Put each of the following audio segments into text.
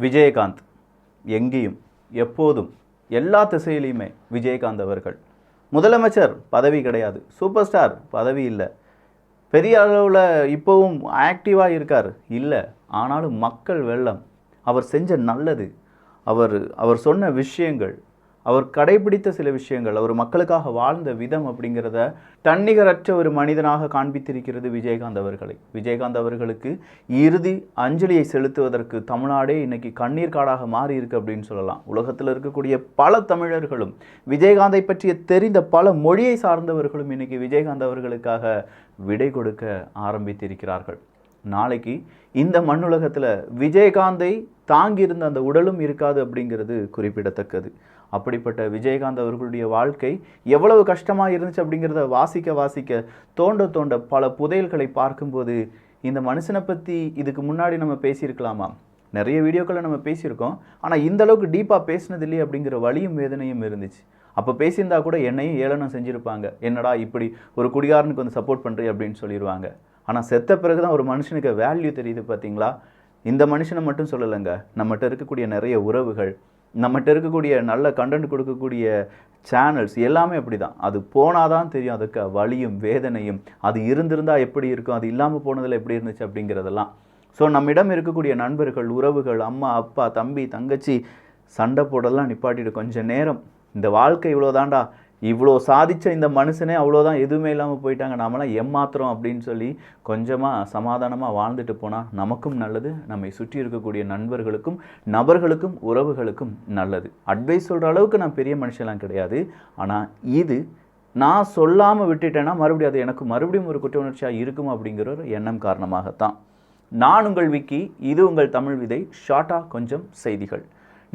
விஜயகாந்த் எங்கேயும் எப்போதும் எல்லா திசையிலையுமே விஜயகாந்த் அவர்கள். முதலமைச்சர் பதவி கிடையாது. சூப்பர் ஸ்டார் பதவி இல்லை. பெரிய அளவில் இப்போவும் ஆக்டிவாக இருக்கார். இல்லை. ஆனாலும் மக்கள் வெள்ளம். அவர் செஞ்ச நல்லது. அவர் அவர் சொன்ன விஷயங்கள் அவர் கடைபிடித்த சில விஷயங்கள் அவர் மக்களுக்காக வாழ்ந்த விதம் அப்படிங்கிறத தன்னிகரற்ற ஒரு மனிதனாக காண்பித்திருக்கிறது விஜயகாந்த் அவர்களை. விஜயகாந்த் அவர்களுக்கு இறுதி அஞ்சலியை செலுத்துவதற்கு தமிழ்நாடே இன்னைக்கு கண்ணீர் காடாக மாறி இருக்கு அப்படின்னு சொல்லலாம். உலகத்தில் இருக்கக்கூடிய பல தமிழர்களும் விஜயகாந்தை பற்றிய தெரிந்த பல மொழியை சார்ந்தவர்களும் இன்னைக்கு விஜயகாந்த் அவர்களுக்காக விடை கொடுக்க ஆரம்பித்திருக்கிறார்கள். நாளைக்கு இந்த மண்ணுலகத்தில் விஜயகாந்தை தாங்கியிருந்த அந்த உடலும் இருக்காது அப்படிங்கிறது குறிப்பிடத்தக்கது. அப்படிப்பட்ட விஜயகாந்த் அவர்களுடைய வாழ்க்கை எவ்வளவு கஷ்டமாக இருந்துச்சு அப்படிங்கிறத வாசிக்க வாசிக்க தோண்ட தோண்ட பல புதையல்களை பார்க்கும்போது இந்த மனுஷனை பற்றி இதுக்கு முன்னாடி நம்ம பேசியிருக்கலாமா? நிறைய வீடியோக்களை நம்ம பேசியிருக்கோம். ஆனால் இந்த அளவுக்கு டீப்பாக பேசினது இல்லையே அப்படிங்கிற வழியும் வேதனையும் இருந்துச்சு. அப்போ பேசியிருந்தா கூட என்னையும் ஏளனம் செஞ்சுருப்பாங்க. என்னடா இப்படி ஒரு குடிகாரனுக்கு வந்து சப்போர்ட் பண்ணுறீ அப்படின்னு சொல்லிடுவாங்க ஆனால் செத்த பிறகு தான் ஒரு மனுஷனுக்கு வேல்யூ தெரியுது பார்த்தீங்களா இந்த மனுஷனை மட்டும் சொல்லலைங்க. நம்மகிட்ட இருக்கக்கூடிய நிறைய உறவுகள் நம்மகிட்ட இருக்கக்கூடிய நல்ல கண்டென்ட் கொடுக்கக்கூடிய சேனல்ஸ் எல்லாமே அப்படி தான் அது போனால் தான் தெரியும் அதுக்கு வலியும் வேதனையும் அது இருந்திருந்தால் எப்படி இருக்கும் அது இல்லாமல் போனதில் எப்படி இருந்துச்சு அப்படிங்கிறதெல்லாம். ஸோ நம்மிடம் இருக்கக்கூடிய நண்பர்கள் உறவுகள் அம்மா அப்பா தம்பி தங்கச்சி சண்டை போடலாம் நிப்பாட்டிட்டு கொஞ்சம் நேரம். இந்த வாழ்க்கை இவ்வளோதான்டா இவ்வளோ சாதித்த இந்த மனுஷனே அவ்வளோதான் எதுவுமே இல்லாமல் போயிட்டாங்க. நாமெல்லாம் ஏமாத்துறோம் அப்படின்னு சொல்லி கொஞ்சமாக சமாதானமாக வாழ்ந்துட்டு போனால் நமக்கும் நல்லது நம்மை சுற்றி இருக்கக்கூடிய நண்பர்களுக்கும் நபர்களுக்கும் உறவுகளுக்கும் நல்லது. அட்வைஸ் சொல்கிற அளவுக்கு நான் பெரிய மனுஷன்லாம் கிடையாது. ஆனால் இது நான் சொல்லாமல் விட்டுட்டேன்னா மறுபடியும் அது எனக்கு மறுபடியும் ஒரு குற்ற உணர்ச்சியாக இருக்கும் அப்படிங்கிற ஒரு எண்ணம் காரணமாகத்தான். நான் உங்கள் விக்கி இது உங்கள் தமிழ் விதை. ஷார்ட்டாக கொஞ்சம் செய்திகள்.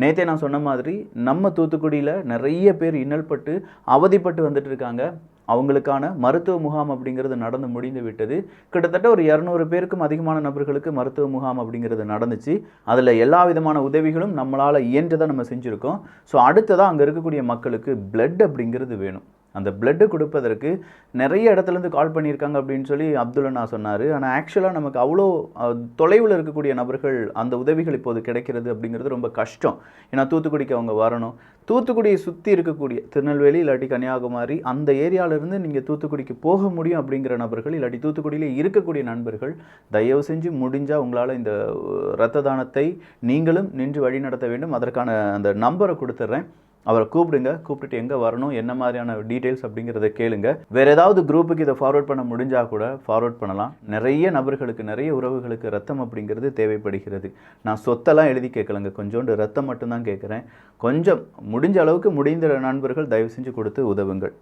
நேற்றே நான் சொன்ன மாதிரி நம்ம தூத்துக்குடியில் நிறைய பேர் இன்னல்பட்டு அவதிப்பட்டு வந்துட்டு இருக்காங்க. அவங்களுக்கான மருத்துவ முகாம் அப்படிங்கிறது நடந்து முடிந்து விட்டது. கிட்டத்தட்ட ஒரு இரநூறு பேருக்கும் அதிகமான நபர்களுக்கு மருத்துவ முகாம் அப்படிங்கிறது நடந்துச்சு. அதில் எல்லா விதமான உதவிகளும் நம்மளால் இயன்றதை நம்ம செஞ்சுருக்கோம். ஸோ அடுத்ததாக அங்கே இருக்கக்கூடிய மக்களுக்கு பிளட் அப்படிங்கிறது வேணும். அந்த பிளட்டு கொடுப்பதற்கு நிறைய இடத்துலேருந்து கால் பண்ணியிருக்காங்க அப்படின்னு சொல்லி அப்துல்லனா சொன்னார். ஆனால் ஆக்சுவலாக நமக்கு அவ்வளோ தொலைவில் இருக்கக்கூடிய நபர்கள் அந்த உதவிகள் இப்போது கிடைக்கிறது அப்படிங்கிறது ரொம்ப கஷ்டம். ஏன்னா தூத்துக்குடிக்கு அவங்க வரணும். தூத்துக்குடியை சுற்றி இருக்கக்கூடிய திருநெல்வேலி இல்லாட்டி கன்னியாகுமரி அந்த ஏரியாவிலேருந்து நீங்கள் தூத்துக்குடிக்கு போக முடியும் அப்படிங்கிற நபர்கள் இல்லாட்டி தூத்துக்குடியிலே இருக்கக்கூடிய நண்பர்கள் தயவு செஞ்சு முடிஞ்சால் உங்களால் இந்த இரத்த தானத்தை நீங்களும் நின்று வழி நடத்த வேண்டும். அதற்கான அந்த நம்பரை கொடுத்துட்றேன் அவரை கூப்பிடுங்க கூப்பிட்டுட்டு எங்கே வரணும் என்ன மாதிரியான டீட்டெயில்ஸ் அப்படிங்கிறத கேளுங்க. வேறு ஏதாவது குரூப்புக்கு இதை ஃபார்வர்ட் பண்ண முடிஞ்சால் கூட ஃபார்வர்ட் பண்ணலாம். நிறைய நபர்களுக்கு நிறைய உறவுகளுக்கு ரத்தம் அப்படிங்கிறது தேவைப்படுகிறது. நான் சொத்தெல்லாம் எழுதி கேட்கலங்க கொஞ்சோண்டு ரத்தம் மட்டும்தான் கேட்குறேன். கொஞ்சம் முடிஞ்ச அளவுக்கு முடிந்த நண்பர்கள் தயவு செஞ்சு கொடுத்து உதவுங்கள்.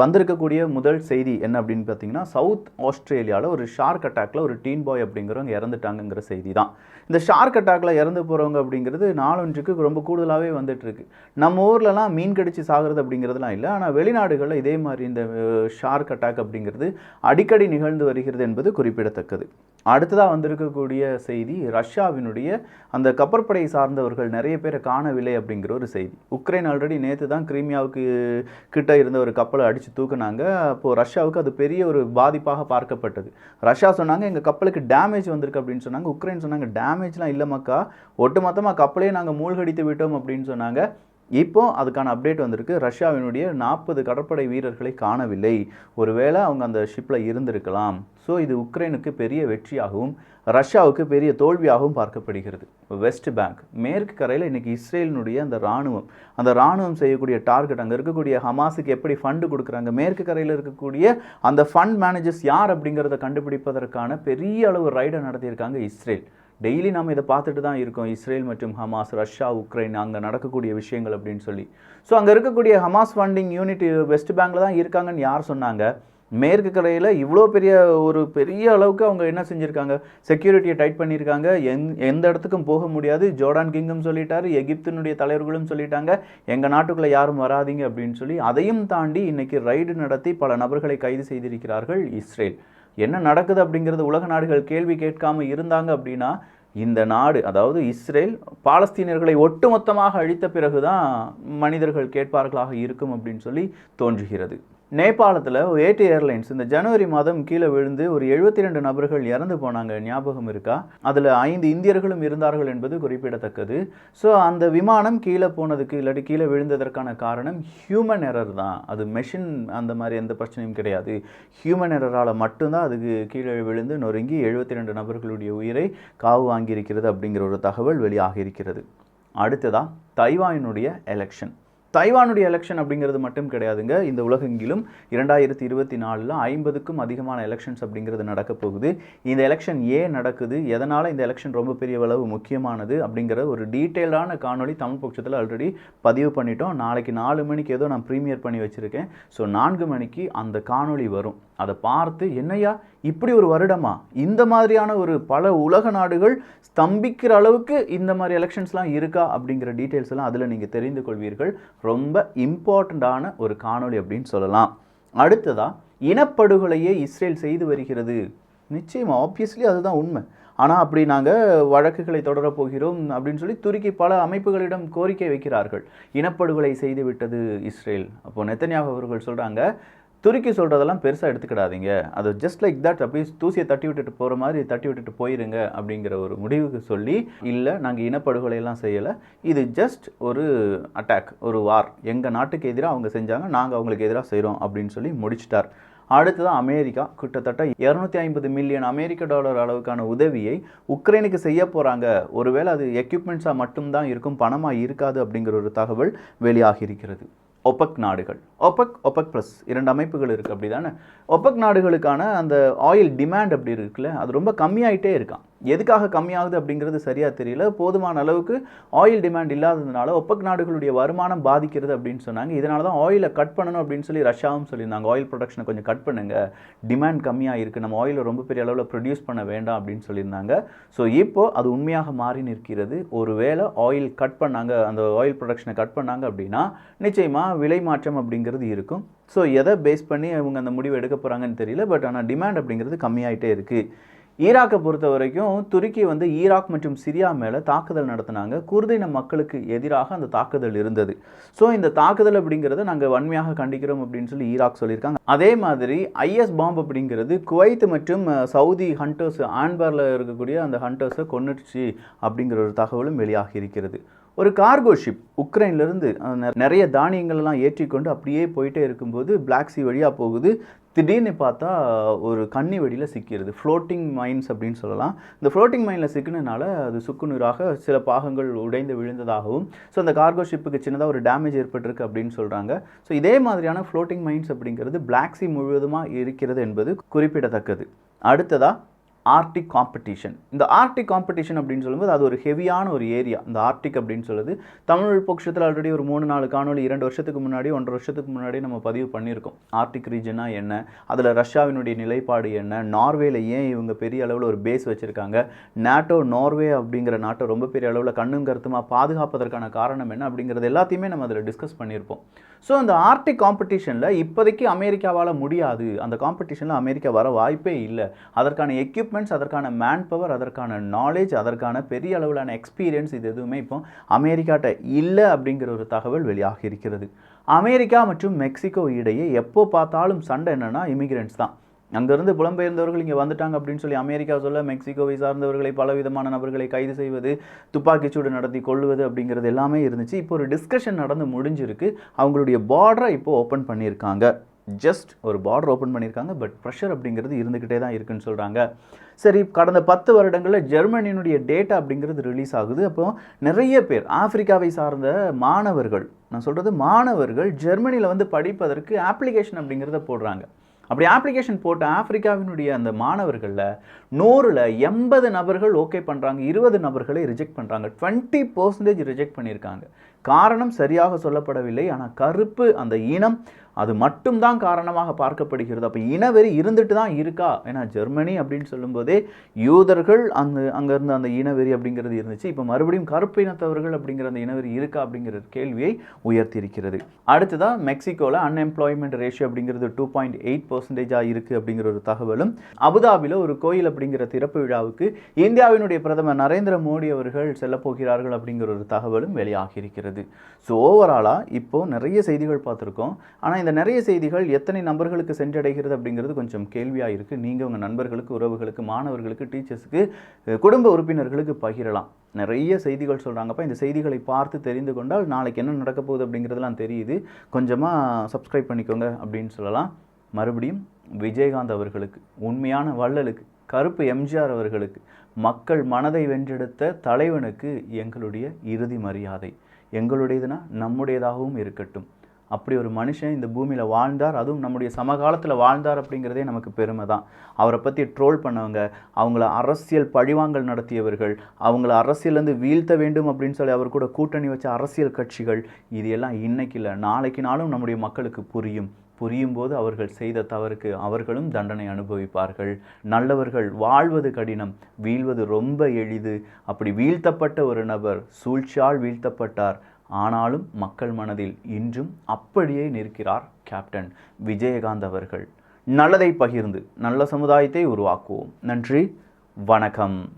வந்திருக்கக்கூடிய முதல் செய்தி என்ன அப்படின்னு பார்த்தீங்கன்னா சவுத் ஆஸ்திரேலியாவில் ஒரு ஷார்க் அட்டாக்ல ஒரு டீன் பாய் அப்படிங்கிறவங்க இறந்துட்டாங்கங்கிற செய்தி தான் இந்த ஷார்க் அட்டாக்ல இறந்து போகிறவங்க அப்படிங்கிறது நாலொன்றுக்கு ரொம்ப கூடுதலாகவே வந்துட்டு இருக்கு. நம்ம ஊர்லலாம் மீன் கடிச்சு சாகிறது அப்படிங்கிறதுலாம் இல்லை. ஆனால் வெளிநாடுகளில் இதே மாதிரி இந்த ஷார்க் அட்டாக் அப்படிங்கிறது அடிக்கடி நிகழ்ந்து வருகிறது என்பது குறிப்பிடத்தக்கது. அடுத்ததாக வந்திருக்கக்கூடிய செய்தி ரஷ்யாவினுடைய அந்த கப்பற்படை சார்ந்தவர்கள் நிறைய பேரை காணவில்லை அப்படிங்கிற ஒரு செய்தி. உக்ரைன் ஆல்ரெடி நேற்று தான் கிரீமியாவுக்கு கிட்ட இருந்த ஒரு கப்பலை அடித்து தூக்குனாங்க. அப்போது ரஷ்யாவுக்கு அது பெரிய ஒரு பாதிப்பாக பார்க்கப்பட்டது. ரஷ்யா சொன்னாங்க எங்கள் கப்பலுக்கு டேமேஜ் வந்திருக்கு அப்படின்னு சொன்னாங்க. உக்ரைன் சொன்னாங்க டேமேஜ்லாம் இல்லைமாக்கா ஒட்டுமொத்தமாக கப்பலே நாங்கள் மூழ்கடித்து விட்டோம் அப்படின்னு சொன்னாங்க. இப்போ அதுக்கான அப்டேட் வந்திருக்கு. ரஷ்யாவினுடைய நாற்பது கடற்படை வீரர்களை காணவில்லை. ஒருவேளை அவங்க அந்த ஷிப்பில் இருந்திருக்கலாம். ஸோ இது உக்ரைனுக்கு பெரிய வெற்றியாகவும் ரஷ்யாவுக்கு பெரிய தோல்வியாகவும் பார்க்கப்படுகிறது. வெஸ்ட் பேங்க் மேற்கு கரையில் இன்றைக்கி இஸ்ரேலினுடைய அந்த இராணுவம் அந்த இராணுவம் செய்யக்கூடிய டார்கெட் அங்கே இருக்கக்கூடிய ஹமாஸுக்கு எப்படி ஃபண்டு கொடுக்குறாங்க மேற்கு கரையில் இருக்கக்கூடிய அந்த ஃபண்ட் மேனேஜர்ஸ் யார் அப்படிங்கிறத கண்டுபிடிப்பதற்கான பெரிய அளவு ரைடை நடத்தியிருக்காங்க இஸ்ரேல். டெய்லி நாம் இதை பார்த்துட்டு தான் இருக்கோம். இஸ்ரேல் மற்றும் ஹமாஸ் ரஷ்யா உக்ரைன் அங்கே நடக்கக்கூடிய விஷயங்கள் அப்படின்னு சொல்லி. ஸோ அங்கே இருக்கக்கூடிய ஹமாஸ் ஃபண்டிங் யூனிட் வெஸ்ட் பேங்கில் தான் இருக்காங்கன்னு யார் சொன்னாங்க? மேற்கு கரையில் இவ்வளோ பெரிய ஒரு பெரிய அளவுக்கு அவங்க என்ன செஞ்சுருக்காங்க? செக்யூரிட்டியை டைட் பண்ணியிருக்காங்க எந் எந்த இடத்துக்கும் போக முடியாது. ஜோர்டான் கிங்கும் சொல்லிட்டாரு எகிப்தினுடைய தலைவர்களும் சொல்லிட்டாங்க. எங்கள் நாட்டுக்குள்ளே யாரும் வராதீங்க அப்படின்னு சொல்லி அதையும் தாண்டி இன்றைக்கி ரைடு நடத்தி பல நபர்களை கைது செய்திருக்கிறார்கள் இஸ்ரேல். என்ன நடக்குது அப்படிங்கிறது உலக நாடுகள் கேள்வி கேட்காம இருந்தாங்க அப்படின்னா இந்த நாடு அதாவது இஸ்ரேல் பாலஸ்தீனியர்களை ஒட்டுமொத்தமாக அழித்த பிறகுதான் மனிதர்கள் கேட்பார்களாக இருக்கும் அப்படின்னு சொல்லி தோன்றுகிறது. நேபாளத்தில் ஏடி ஏர்லைன்ஸ் இந்த ஜனவரி மாதம் கீழே விழுந்து ஒரு எழுபத்தி ரெண்டு நபர்கள் இறந்து போனாங்க. ஞாபகம் இருக்கா? அதில் ஐந்து இந்தியர்களும் இருந்தார்கள் என்பது குறிப்பிடத்தக்கது. ஸோ அந்த விமானம் கீழே போனதுக்கு இல்லாட்டி கீழே விழுந்ததற்கான காரணம் ஹியூமன் எரர் தான். அது மெஷின் அந்த மாதிரி எந்த பிரச்சனையும் கிடையாது. ஹியூமன் எரரால் மட்டும்தான் அதுக்கு கீழே விழுந்து நொறுங்கி எழுபத்தி ரெண்டு நபர்களுடைய உயிரை காவு வாங்கியிருக்கிறது அப்படிங்கிற ஒரு தகவல் வெளியாகியிருக்கிறது. இருக்கிறது அடுத்ததா தைவானுடைய எலெக்ஷன் தைவானுடைய எலெக்ஷன் அப்படிங்கிறது மட்டும் கிடையாதுங்க. இந்த உலகெங்கிலும் இரண்டாயிரத்தி இருபத்தி நாலில் ஐம்பதுக்கும் அதிகமான எலெக்ஷன்ஸ் அப்படிங்கிறது நடக்க போகுது. இந்த எலெக்ஷன் ஏன் நடக்குது? எதனால் இந்த எலெக்ஷன் ரொம்ப பெரிய அளவு முக்கியமானது? அப்படிங்கிற ஒரு டீட்டெயிலான காணொலி தமிழ் பட்சத்தில் ஆல்ரெடி பதிவு பண்ணிட்டோம். நாளைக்கு நாலு மணிக்கு ஏதோ நான் ப்ரீமியர் பண்ணி வச்சுருக்கேன். ஸோ நான்கு மணிக்கு அந்த காணொளி வரும். அதை பார்த்து என்னையா இப்படி ஒரு வருடமா? இந்த மாதிரியான ஒரு பல உலக நாடுகள் ஸ்தம்பிக்கிற அளவுக்கு இந்த மாதிரி எலெக்ஷன்ஸ்லாம் இருக்கா? அப்படிங்கிற டீட்டெயில்ஸ் எல்லாம் அதில் நீங்கள் தெரிந்து கொள்வீர்கள். ரொம்ப இம்பார்ட்டண்ட்டான ஒரு காணொளி அப்படின்னு சொல்லலாம். அடுத்ததாக இனப்படுகொலையை இஸ்ரேல் செய்து வருகிறது. நிச்சயமாக ஆப்வியஸ்லி அதுதான் உண்மை. ஆனால் அப்படி நாங்கள் வழக்குகளை தொடரப் போகிறோம் அப்படின்னு சொல்லி துருக்கி பல அமைப்புகளிடம் கோரிக்கை வைக்கிறார்கள். இனப்படுகொலை செய்து விட்டது இஸ்ரேல். அப்போ நெத்தன்யாக அவர்கள் சொல்கிறாங்க துருக்கி சொல்கிறதெல்லாம் பெருசாக எடுத்துக்கிடாதீங்க. அது ஜஸ்ட் லைக் தட் அப்படியே தூசியை தட்டி விட்டுட்டு போகிற மாதிரி தட்டி விட்டுட்டு போயிருங்க அப்படிங்கிற ஒரு முடிவுக்கு சொல்லி இல்லை நாங்கள் இனப்படுகொலையெல்லாம் செய்யலை. இது ஜஸ்ட் ஒரு அட்டாக் ஒரு வார் எங்கள் நாட்டுக்கு எதிராக அவங்க செஞ்சாங்க நாங்கள் அவங்களுக்கு எதிராக செய்கிறோம் அப்படின்னு சொல்லி முடிச்சிட்டார். அடுத்ததான் அமெரிக்கா. கிட்டத்தட்ட இரநூத்தி ஐம்பது மில்லியன் அமெரிக்க டாலர் அளவுக்கான உதவியை உக்ரைனுக்கு செய்ய போகிறாங்க ஒருவேளை அது எக்யூப்மெண்ட்ஸாக மட்டும்தான் இருக்கும் பணமாக இருக்காது அப்படிங்கிற ஒரு தகவல் வெளியாகி இருக்கிறது ஒபக் நாடுகள். ஒபக் ஒபக் ப்ளஸ் இரண்டு அமைப்புகள் இருக்குது அப்படி தானே ஒபக் நாடுகளுக்கான அந்த ஆயில் டிமாண்ட் அப்படி இருக்குல்ல அது ரொம்ப கம்மியாயிட்டே இருக்கான் எதுக்காக கம்மியாகுது அப்படிங்கிறது சரியாக தெரியல. போதுமான அளவுக்கு ஆயில் டிமாண்ட் இல்லாததுனால ஒப்பக் நாடுகளுடைய வருமானம் பாதிக்கிறது அப்படின்னு சொன்னாங்க. இதனால தான் ஆயிலை கட் பண்ணணும் அப்படின்னு சொல்லி ரஷ்யாவும் சொல்லியிருந்தாங்க. ஆயில் ப்ரொடக்ஷனை கொஞ்சம் கட் பண்ணுங்க. டிமாண்ட் கம்மியாக இருக்குது நம்ம ஆயிலை ரொம்ப பெரிய அளவில் ப்ரொடியூஸ் பண்ண வேண்டாம் அப்படின்னு சொல்லியிருந்தாங்க. ஸோ இப்போ அது உண்மையாக மாறி நிற்கிறது. ஒருவேளை ஆயில் கட் பண்ணாங்க அந்த ஆயில் ப்ரொடக்ஷனை கட் பண்ணாங்க அப்படின்னா நிச்சயமாக விலை மாற்றம் அப்படிங்கிறது இருக்கும். ஸோ எதை பேஸ் பண்ணி அவங்க அந்த முடிவு எடுக்க போகிறாங்கன்னு தெரியல. பட் ஆனால் டிமாண்ட் அப்படிங்கிறது கம்மியாயிட்டே இருக்குது ஈராக்கை பொறுத்த வரைக்கும் துருக்கி வந்து ஈராக் மற்றும் சிரியா மேலே தாக்குதல் நடத்தினாங்க. குர்தின மக்களுக்கு எதிராக அந்த தாக்குதல் இருந்தது. ஸோ இந்த தாக்குதல் அப்படிங்கிறத நாங்கள் வன்மையாக கண்டிக்கிறோம் அப்படின்னு சொல்லி ஈராக் சொல்லியிருக்காங்க. அதே மாதிரி ஐஎஸ் பாம்பு அப்படிங்கிறது குவைத் மற்றும் சவுதி ஹண்டர்ஸ் ஆன்பரில் இருக்கக்கூடிய அந்த ஹண்டர்ஸை கொன்னுடுச்சு அப்படிங்கிற ஒரு தகவலும் வெளியாகி இருக்கிறது. ஒரு கார்கோ ஷிப் உக்ரைன்லேருந்து நிறைய தானியங்கள் எல்லாம் ஏற்றிக்கொண்டு அப்படியே போயிட்டே இருக்கும்போது பிளாக் சி வழியாக போகுது. திடீர்னு பார்த்தா ஒரு கன்னி வெடியில் சிக்கிறது. ஃப்ளோட்டிங் மைன்ஸ் அப்படின்னு சொல்லலாம். இந்த ஃப்ளோட்டிங் மைனில் சிக்கினனால அது சுக்குநூறாக சில பாகங்கள் உடைந்து விழுந்ததாகவும் ஸோ அந்த கார்கோ ஷிப்புக்கு சின்னதாக ஒரு டேமேஜ் ஏற்பட்டிருக்கு அப்படின்னு சொல்கிறாங்க ஸோ இதே மாதிரியான ஃப்ளோட்டிங் மைன்ஸ் அப்படிங்கிறது பிளாக் சி முழுவதுமாக இருக்கிறது என்பது குறிப்பிடத்தக்கது. அடுத்ததாக ஆர்டிக் காம்படிஷன் இந்த ஆர்டிக் காம்படிஷன் அப்படின்னு சொல்லும்போது அது ஒரு ஹெவியான ஒரு ஏரியா இந்த ஆர்டிக் அப்படின்னு சொல்லுது. தமிழ் பட்சத்தில் ஆல்ரெடி ஒரு மூணு நாலு காணொலி இரண்டு வருஷத்துக்கு முன்னாடி ஒன்றரை வருஷத்துக்கு முன்னாடி நம்ம பதிவு பண்ணியிருக்கோம். ஆர்டிக் ரீஜனா என்ன? அதில் ரஷ்யாவினுடைய நிலைப்பாடு என்ன? நார்வேல ஏன் இவங்க பெரிய அளவில் ஒரு பேஸ் வச்சுருக்காங்க? நாட்டோ நார்வே அப்படிங்கிற நாட்டை ரொம்ப பெரிய அளவில் கண்ணும் கருத்துமாக பாதுகாப்பதற்கான காரணம் என்ன அப்படிங்கிறது எல்லாத்தையுமே நம்ம அதில் டிஸ்கஸ் பண்ணியிருப்போம். ஸோ அந்த ஆர்டிக் காம்படிஷனில் இப்போதைக்கு அமெரிக்காவால் முடியாது. அந்த காம்படிஷனில் அமெரிக்கா வர வாய்ப்பே இல்லை. அதற்கான எக்யூப் எக்யூப்மெண்ட்ஸ் அதற்கான மேன் பவர் அதற்கான நாலேஜ் அதற்கான பெரிய அளவிலான எக்ஸ்பீரியன்ஸ் இது எதுவுமே இப்போ அமெரிக்காட்ட இல்லை அப்படிங்கிற ஒரு தகவல் வெளியாகி இருக்கிறது. அமெரிக்கா மற்றும் மெக்சிகோ இடையே எப்போ பார்த்தாலும் சண்டை என்னென்னா இமிகிரண்ட்ஸ் தான். அங்கேருந்து புலம்பெயர்ந்தவர்கள் இங்கே வந்துட்டாங்க அப்படின்னு சொல்லி அமெரிக்கா சொல்ல மெக்சிகோவை சார்ந்தவர்களை பலவிதமான நபர்களை கைது செய்வது துப்பாக்கிச்சூடு நடத்தி கொள்வது அப்படிங்கிறது எல்லாமே இருந்துச்சு. இப்போ ஒரு டிஸ்கஷன் நடந்து முடிஞ்சிருக்கு. அவங்களுடைய பார்டரை இப்போ ஓப்பன் பண்ணியிருக்காங்க. ஜஸ்ட் ஒரு பார்டர் ஓப்பன் பண்ணியிருக்காங்க பட் ப்ரெஷர் அப்படிங்கிறது இருந்துக்கிட்டே தான் இருக்குன்னு சொல்கிறாங்க சரி கடந்த பத்து வருடங்களில் ஜெர்மனியினுடைய டேட்டா அப்படிங்கிறது ரிலீஸ் ஆகுது. அப்போ நிறைய பேர் ஆப்பிரிக்காவை சார்ந்த மாணவர்கள் நான் சொல்கிறது மாணவர்கள் ஜெர்மனியில் வந்து படிப்பதற்கு அப்ளிகேஷன் அப்படிங்கிறத போடுறாங்க. அப்படி அப்ளிகேஷன் போட்ட ஆப்பிரிக்காவினுடைய அந்த மாணவர்களில் நூறில் எண்பது நபர்கள் ஓகே பண்ணுறாங்க இருபது நபர்களை ரிஜெக்ட் பண்ணுறாங்க டுவெண்ட்டி பர்சன்டேஜ் ரிஜெக்ட் பண்ணியிருக்காங்க. காரணம் சரியாக சொல்லப்படவில்லை ஆனால் கருப்பு அந்த இனம் அது மட்டும்தான் காரணமாக பார்க்கப்படுகிறது. அப்போ இனவெறி இருந்துட்டு தான் இருக்கா? ஏன்னா ஜெர்மனி அப்படின்னு சொல்லும்போதே யூதர்கள் அந்த அங்கேருந்து அந்த இனவெறி அப்படிங்கிறது இருந்துச்சு. இப்போ மறுபடியும் கருப்பு இனத்தவர்கள் அப்படிங்கிற அந்த இனவெறி இருக்கா அப்படிங்கிற கேள்வியை உயர்த்தியிருக்கிறது. அடுத்ததாக மெக்சிகோவில் அன்எம்ப்ளாய்மெண்ட் ரேஷியோ அப்படிங்கிறது டூ பாயிண்ட் எயிட் பர்சன்டேஜாக இருக்குது அப்படிங்கிற ஒரு தகவலும் அபுதாபியில் ஒரு கோயில் அப்படி அப்படிங்கிற திறப்பு விழாவுக்கு இந்தியாவினுடைய பிரதமர் நரேந்திர மோடி அவர்கள் செல்லப்போகிறார்கள் அப்படிங்கிற ஒரு தகவலும் வெளியாகியிருக்கிறது. ஸோ ஓவராலாக இப்போது நிறைய செய்திகள் பார்த்துருக்கோம். ஆனால் இந்த நிறைய செய்திகள் எத்தனை நபர்களுக்கு சென்றடைகிறது அப்படிங்கிறது கொஞ்சம் கேள்வியாக இருக்குது நீங்கள் உங்கள் நண்பர்களுக்கு உறவுகளுக்கு மாணவர்களுக்கு டீச்சர்ஸுக்கு குடும்ப உறுப்பினர்களுக்கு பகிரலாம். நிறைய செய்திகள் சொல்கிறாங்கப்பா இந்த செய்திகளை பார்த்து தெரிந்து கொண்டால் நாளைக்கு என்ன நடக்க போகுது அப்படிங்கிறதுலாம் தெரியுது. கொஞ்சமாக சப்ஸ்கிரைப் பண்ணிக்கோங்க அப்படின்னு சொல்லலாம். மறுபடியும் விஜயகாந்த் அவர்களுக்கு உண்மையான வள்ளலுக்கு கருப்பு எம்ஜிஆர் அவர்களுக்கு மக்கள் மனதை வென்றெடுத்த தலைவனுக்கு எங்களுடைய இறுதி மரியாதை. எங்களுடையதுன்னா நம்முடையதாகவும் இருக்கட்டும். அப்படி ஒரு மனுஷன் இந்த பூமியில் வாழ்ந்தார் அதுவும் நம்முடைய சமகாலத்தில் வாழ்ந்தார் அப்படிங்கிறதே நமக்கு பெருமை தான். அவரை பற்றி ட்ரோல் பண்ணவங்க அவங்கள அரசியல் பழிவாங்கல் நடத்தியவர்கள் அவங்கள அரசியலேருந்து வீழ்த்த வேண்டும் அப்படின்னு சொல்லி அவர் கூட கூட்டணி வச்ச அரசியல் கட்சிகள் இது எல்லாம் இன்னைக்கு இல்லை நாளைக்கு நாளும் நம்முடைய மக்களுக்கு புரியும். புரியும் போது அவர்கள் செய்த தவறுக்கு அவர்களும் தண்டனை அனுபவிப்பார்கள். நல்லவர்கள் வாழ்வது கடினம் வீழ்வது ரொம்ப எளிது. அப்படி வீழ்த்தப்பட்ட ஒரு நபர் சூழ்ச்சியால் வீழ்த்தப்பட்டார். ஆனாலும் மக்கள் மனதில் இன்றும் அப்படியே நிற்கிறார் கேப்டன் விஜயகாந்த் அவர்கள். நல்லதை பகிர்ந்து நல்ல சமுதாயத்தை உருவாக்குவோம். நன்றி வணக்கம்.